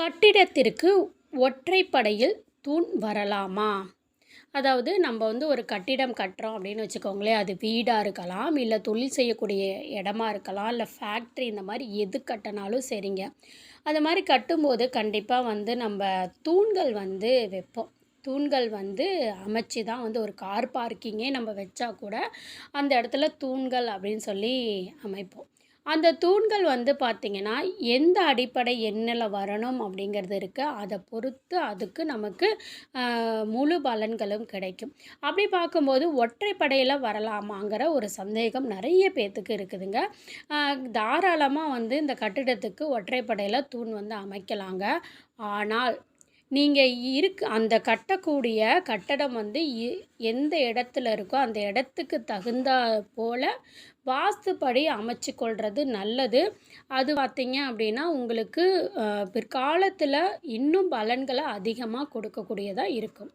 கட்டிடத்திற்கு ஒற்றைப்படையில் தூண் வரலாமா? அதாவது நம்ம வந்து ஒரு கட்டிடம் கட்டுறோம் அப்படின்னு வச்சுக்கோங்களேன். அது வீடாக இருக்கலாம் இல்லை தொழில் செய்யக்கூடிய இடமா இருக்கலாம் இல்லை ஃபேக்ட்ரி இந்த மாதிரி எது கட்டினாலும் சரிங்க. அது மாதிரி கட்டும்போது கண்டிப்பாக வந்து நம்ம தூண்கள் வந்து வைப்போம். தூண்கள் வந்து அமைச்சு தான் வந்து ஒரு கார் பார்க்கிங்கே நம்ம வச்சா கூட அந்த இடத்துல தூண்கள் அப்படின்னு சொல்லி அமைப்போம். அந்த தூண்கள் வந்து பார்த்திங்கன்னா எந்த அடிப்படை எண்ணில் வரணும் அப்படிங்கிறது இருக்குது அதை பொறுத்து அதுக்கு நமக்கு முழு பலன்களும் கிடைக்கும். அப்படி பார்க்கும்போது ஒற்றைப்படையில் வரலாமாங்கிற ஒரு சந்தேகம் நிறைய பேர்த்துக்கு இருக்குதுங்க. தாராளமாக வந்து இந்த கட்டிடத்துக்கு ஒற்றைப்படையில் தூண் வந்து அமைக்கலாங்க. ஆனால் நீங்கள் இருக்கு அந்த கட்டக்கூடிய கட்டடம் வந்து எந்த இடத்துல இருக்கோ அந்த இடத்துக்கு தகுந்த போல் வாஸ்துப்படி அமைச்சு கொள்வது நல்லது. அது பார்த்திங்க அப்படின்னா உங்களுக்கு பிற்காலத்தில் இன்னும் பலன்களை அதிகமாக கொடுக்கக்கூடியதாக இருக்கும்.